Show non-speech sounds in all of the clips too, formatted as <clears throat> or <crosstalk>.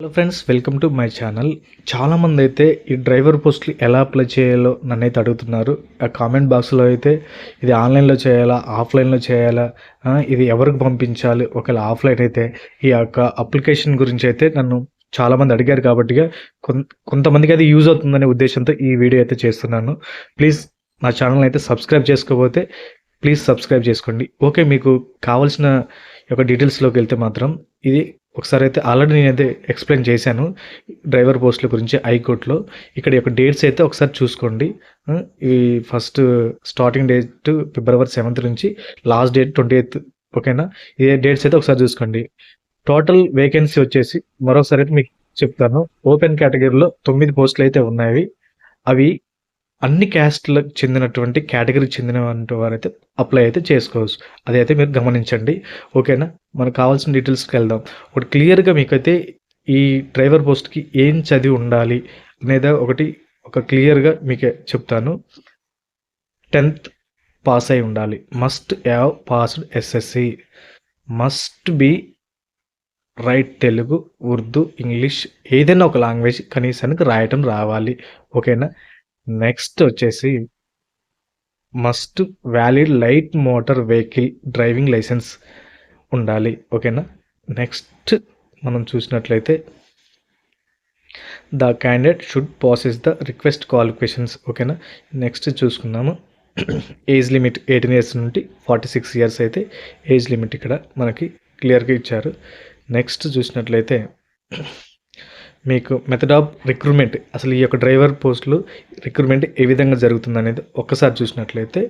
Hello friends welcome to my channel చాలామంది అయితే ఈ డ్రైవర్ పోస్టులు ఎలా అప్లై చేయాలో నన్ను అయితే అడుగుతున్నారు. ఆ కామెంట్ బాక్స్లో అయితే ఇది ఆన్లైన్లో చేయాలా ఆఫ్లైన్లో చేయాలా ఇది ఎవరికి పంపించాలి? ఒకవేళ ఆఫ్లైన్ అయితే ఈ యొక్క అప్లికేషన్ గురించి అయితే నన్ను చాలామంది అడిగారు కాబట్టి కొంతమందికి అది యూజ్ అవుతుందనే ఉద్దేశంతో ఈ వీడియో అయితే చేస్తున్నాను. ప్లీజ్ నా ఛానల్ అయితే సబ్స్క్రైబ్ చేసుకోకపోతే ప్లీజ్ సబ్స్క్రైబ్ చేసుకోండి. ఓకే మీకు కావాల్సిన యొక్క డీటెయిల్స్లోకి వెళ్తే మాత్రం ఇది ఒకసారి అయితే ఆల్రెడీ నేనైతే ఎక్స్ప్లెయిన్ చేశాను డ్రైవర్ పోస్టుల గురించి హైకోర్టులో. ఇక్కడ యొక్క డేట్స్ అయితే ఒకసారి చూసుకోండి. ఈ first starting date February seventh నుంచి లాస్ట్ డేట్ ట్వంటీ ఎయిత్ ఓకేనా? ఇదే డేట్స్ అయితే ఒకసారి చూసుకోండి. టోటల్ వేకెన్సీ వచ్చేసి మరొకసారి అయితే మీకు చెప్తాను. ఓపెన్ కేటగిరీలో తొమ్మిది పోస్టులు అయితే ఉన్నాయి. అవి అన్ని క్యాస్ట్లకు చెందినటువంటి కేటగిరీకి చెందినటువంటి వారైతే అప్లై అయితే చేసుకోవచ్చు. అదైతే మీరు గమనించండి. ఓకేనా? మనకు కావాల్సిన డీటెయిల్స్కి వెళ్దాం. ఒకటి క్లియర్గా మీకైతే ఈ డ్రైవర్ పోస్ట్కి ఏం చదివి ఉండాలి అనేది ఒకటి ఒక క్లియర్గా మీకు చెప్తాను. టెన్త్ పాస్ అయి ఉండాలి. Must have passed SSC. Must be write Telugu Urdu English ఏదైనా ఒక లాంగ్వేజ్ కనీసానికి రాయటం రావాలి. ఓకేనా? నెక్స్ట్ వచ్చేసి must valid light motor vehicle driving license ఉండాలి. ఓకేనా? నెక్స్ట్ మనం చూసినట్లయితే the candidate should process the request qualifications ఓకేనా? నెక్స్ట్ చూసుకున్నాము ఏజ్ లిమిట్ ఎయిటీన్ ఇయర్స్ నుండి ఫార్టీ సిక్స్ ఇయర్స్ అయితే ఏజ్ లిమిట్ ఇక్కడ మనకి క్లియర్గా ఇచ్చారు. నెక్స్ట్ చూసినట్లయితే మీకు మెథడ్ ఆఫ్ రిక్రూట్మెంట్ అసలు ఈ యొక్క డ్రైవర్ పోస్టులు రిక్రూట్మెంట్ ఏ విధంగా జరుగుతుంది అనేది ఒక్కసారి చూసినట్లయితే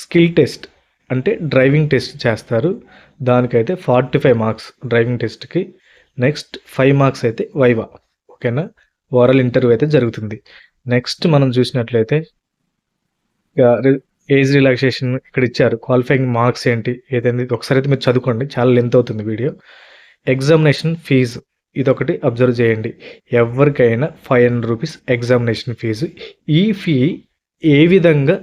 స్కిల్ టెస్ట్ అంటే డ్రైవింగ్ టెస్ట్ చేస్తారు. దానికైతే ఫార్టీ ఫైవ్ మార్క్స్ డ్రైవింగ్ టెస్ట్కి నెక్స్ట్ ఫైవ్ మార్క్స్ అయితే వైవా ఓకేనా? ఓరల్ ఇంటర్వ్యూ అయితే జరుగుతుంది. నెక్స్ట్ మనం చూసినట్లయితే ఏజ్ రిలాక్సేషన్ ఇక్కడ ఇచ్చారు. క్వాలిఫైయింగ్ మార్క్స్ ఏంటి ఏదైంది ఒకసారి అయితే మీరు చదువుకోండి. చాలా లెంత్ అవుతుంది వీడియో. ఎగ్జామినేషన్ ఫీజు ఇదొకటి అబ్జర్వ్ చేయండి. ఎవరికైనా five hundred rupees examination fees ఈ ఫీ ఏ విధంగా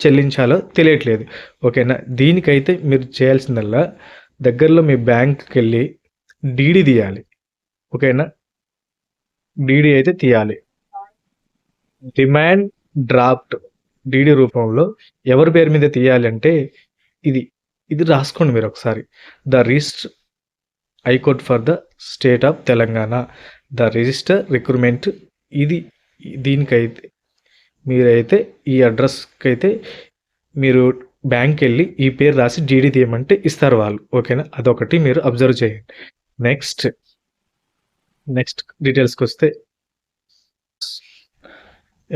చెల్లించాలో తెలియట్లేదు. ఓకేనా? దీనికైతే మీరు చేయాల్సిందల్లా దగ్గరలో మీ బ్యాంక్కి వెళ్ళి డీడీ తీయాలి. ఓకేనా? డీడీ అయితే తీయాలి. డిమాండ్ డ్రాఫ్ట్ డీడీ రూపంలో ఎవరి పేరు మీద తీయాలి అంటే ఇది ఇది రాసుకోండి మీరు ఒకసారి. The register high court for the state of Telangana. The register recruitment ఇది దీనికైతే మీరైతే ఈ అడ్రస్కి అయితే మీరు బ్యాంక్ వెళ్ళి ఈ పేరు రాసి డీడీ తీయమంటే ఇస్తారు వాళ్ళు. ఓకేనా? అదొకటి మీరు అబ్జర్వ్ చేయండి. నెక్స్ట్ నెక్స్ట్ డీటెయిల్స్కి వస్తే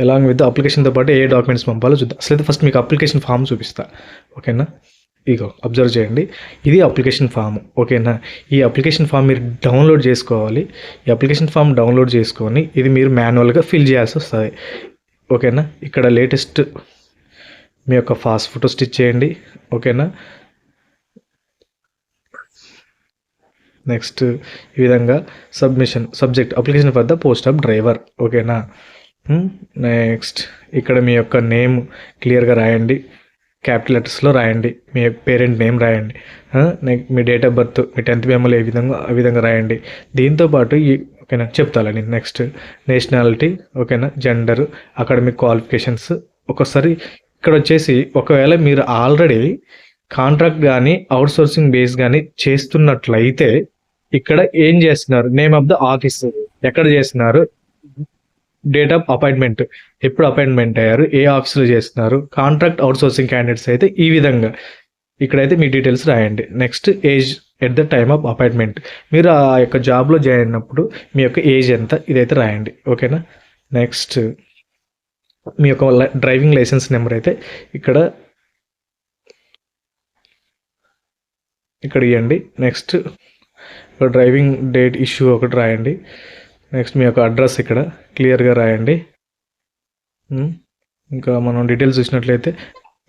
ఎలాంగ్ విత్ అప్లికేషన్తో పాటు ఏ డాక్యుమెంట్స్ పంపాలో చూద్దాం. అసలు ఫస్ట్ మీకు అప్లికేషన్ ఫామ్ చూపిస్తా. ఓకేనా? ఇగో అబ్జర్వ్ చేయండి. ఇది అప్లికేషన్ ఫామ్ ఓకేనా? ఈ అప్లికేషన్ ఫామ్ మీరు డౌన్లోడ్ చేసుకోవాలి. ఈ అప్లికేషన్ ఫామ్ డౌన్లోడ్ చేసుకొని ఇది మీరు మాన్యువల్గా ఫిల్ చేయాల్సి వస్తుంది. ఓకేనా? ఇక్కడ లేటెస్ట్ మీ యొక్క ఫాస్ట్ ఫోటో స్టిచ్ చేయండి. ఓకేనా? నెక్స్ట్ ఈ విధంగా submission subject application for the post of driver ఓకేనా? Hmm, నెక్స్ట్ ఇక్కడ మీ యొక్క నేమ్ క్లియర్గా రాయండి. క్యాపిటల్ లెటర్స్లో రాయండి. మీ పేరెంట్ నేమ్ రాయండి. మీ డేట్ ఆఫ్ బర్త్ మీ టెన్త్ మెమోలు ఏ విధంగా ఆ విధంగా రాయండి. దీంతోపాటు ఈ ఓకేనా చెప్తాలండి నెక్స్ట్ నేషనాలిటీ ఓకేనా జెండర్ అకాడమిక్ క్వాలిఫికేషన్స్ ఒకసారి ఇక్కడ వచ్చేసి ఒకవేళ మీరు ఆల్రెడీ కాంట్రాక్ట్ కానీ అవుట్ సోర్సింగ్ బేస్ కానీ చేస్తున్నట్లయితే ఇక్కడ ఏం చేస్తున్నారు? నేమ్ ఆఫ్ ద ఆఫీస్ ఎక్కడ చేస్తున్నారు? Date of appointment. ఎప్పుడు అపాయింట్మెంట్ అయ్యారు ఏ ఆఫీస్లో చేస్తున్నారు కాంట్రాక్ట్ అవుట్సోర్సింగ్ క్యాండిడేట్స్ అయితే ఈ విధంగా. ఇక్కడైతే మీ డీటెయిల్స్ రాయండి. Next age at the time of appointment. మీరు ఆ యొక్క జాబ్లో జాయిన్ అయినప్పుడు మీ యొక్క ఏజ్ ఎంత ఇదైతే రాయండి. ఓకేనా? నెక్స్ట్ మీ యొక్క లై- డ్రైవింగ్ లైసెన్స్ నెంబర్ అయితే ఇక్కడ ఇక్కడ ఇవ్వండి నెక్స్ట్ డ్రైవింగ్ డేట్ ఇష్యూ ఒకటి రాయండి. నెక్స్ట్ మీ యొక్క అడ్రస్ ఇక్కడ. క్లియర్గా రాయండి. Hmm. ఇంకా మనం డీటెయిల్స్ చూసినట్లయితే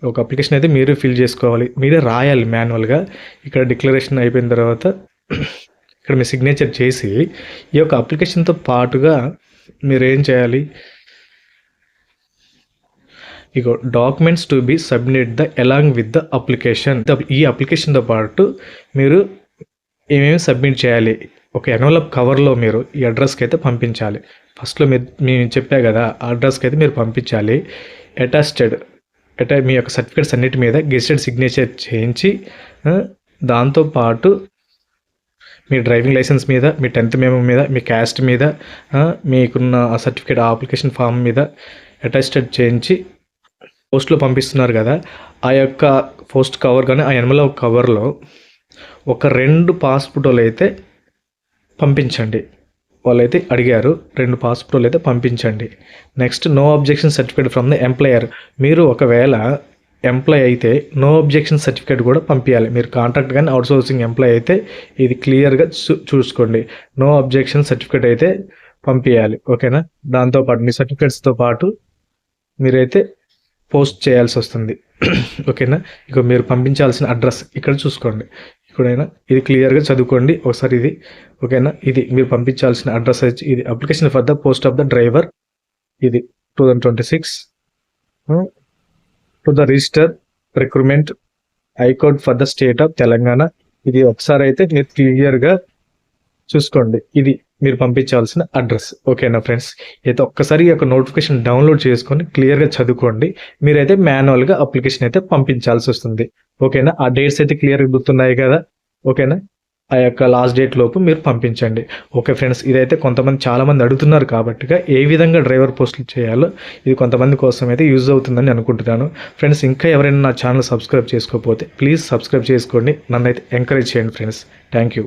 ఒక అప్లికేషన్ అయితే మీరే ఫిల్ చేసుకోవాలి. మీరే రాయాలి మాన్యువల్గా ఇక్కడ డిక్లరేషన్ అయిపోయిన తర్వాత <clears throat> ఇక్కడ మీ సిగ్నేచర్ చేసి ఈ యొక్క అప్లికేషన్తో పాటుగా మీరు ఏం చేయాలి? ఇగో documents to be submit the along with the application ఈ అప్లికేషన్తో పాటు మీరు ఏమేమి సబ్మిట్ చేయాలి? ఒక ఎన్వలప్ కవర్లో మీరు ఈ అడ్రస్కి అయితే పంపించాలి. ఫస్ట్లో మీరు మేము చెప్పా కదా ఆ అడ్రస్కి అయితే మీరు పంపించాలి. అటాస్టెడ్ అటా మీ యొక్క సర్టిఫికేట్స్ అన్నిటి మీద గెస్టెడ్ సిగ్నేచర్ చేయించి దాంతోపాటు మీ డ్రైవింగ్ లైసెన్స్ మీద మీ టెన్త్ మెమో మీద మీ క్యాస్ట్ మీద మీకున్న ఆ సర్టిఫికేట్ ఆ అప్లికేషన్ ఫామ్ మీద అటాస్టెడ్ చేయించి పోస్ట్లో పంపిస్తున్నారు కదా ఆ యొక్క పోస్ట్ కవర్ కానీ ఆ ఎనమల కవర్లో ఒక రెండు పాస్ ఫోటోలు అయితే పంపించండి. వాళ్ళైతే అడిగారు రెండు పాస్పోర్ట్లు అయితే పంపించండి. Next no objection certificate from the employer. మీరు ఒకవేళ ఎంప్లాయ్ అయితే నో అబ్జెక్షన్ సర్టిఫికేట్ కూడా పంపించాలి మీరు కాంట్రాక్ట్ కానీ అవుట్సోర్సింగ్ ఎంప్లాయ్ అయితే ఇది క్లియర్గా చూ- చూసుకోండి. నో అబ్జెక్షన్ సర్టిఫికేట్ అయితే పంపించాలి ఓకేనా? దాంతోపాటు మీ సర్టిఫికేట్స్తో పాటు మీరైతే పోస్ట్ చేయాల్సి వస్తుంది. <clears throat> ఓకేనా? ఇక మీరు పంపించాల్సిన అడ్రస్ ఇక్కడ చూసుకోండి. ఇక్కడైనా ఇది క్లియర్గా చదువుకోండి. ఒకసారి ఇది ఓకేనా? ఇది మీరు పంపించాల్సిన అడ్రస్ ఇది application for the post of the driver. ఇది two thousand twenty six to the register recruitment high court for the state of Telangana ఇది ఒకసారి అయితే మీరు క్లియర్గా చూసుకోండి. ఇది మీరు పంపించాల్సిన అడ్రస్ ఓకేనా ఫ్రెండ్స్? అయితే ఒక్కసారి ఈ యొక్క నోటిఫికేషన్ డౌన్లోడ్ చేసుకొని క్లియర్గా చదువుకోండి. మీరైతే మాన్యువల్గా అప్లికేషన్ అయితే పంపించాల్సి వస్తుంది. ఓకేనా? ఆ డేట్స్ అయితే క్లియర్గా గుర్తున్నాయి కదా? ఓకేనా? ఆ యొక్క లాస్ట్ డేట్ లోపు మీరు పంపించండి. ఓకే ఫ్రెండ్స్ ఇదైతే కొంతమంది చాలామంది అడుగుతున్నారు కాబట్టిగా ఏ విధంగా డ్రైవర్ పోస్టులు చేయాలో ఇది కొంతమంది కోసం అయితే యూజ్ అవుతుందని అనుకుంటున్నాను. ఫ్రెండ్స్ ఇంకా ఎవరైనా నా ఛానల్ సబ్స్క్రైబ్ చేసుకోకపోతే ప్లీజ్ సబ్స్క్రైబ్ చేసుకోండి. నన్ను అయితే ఎంకరేజ్ చేయండి ఫ్రెండ్స్. Thank you.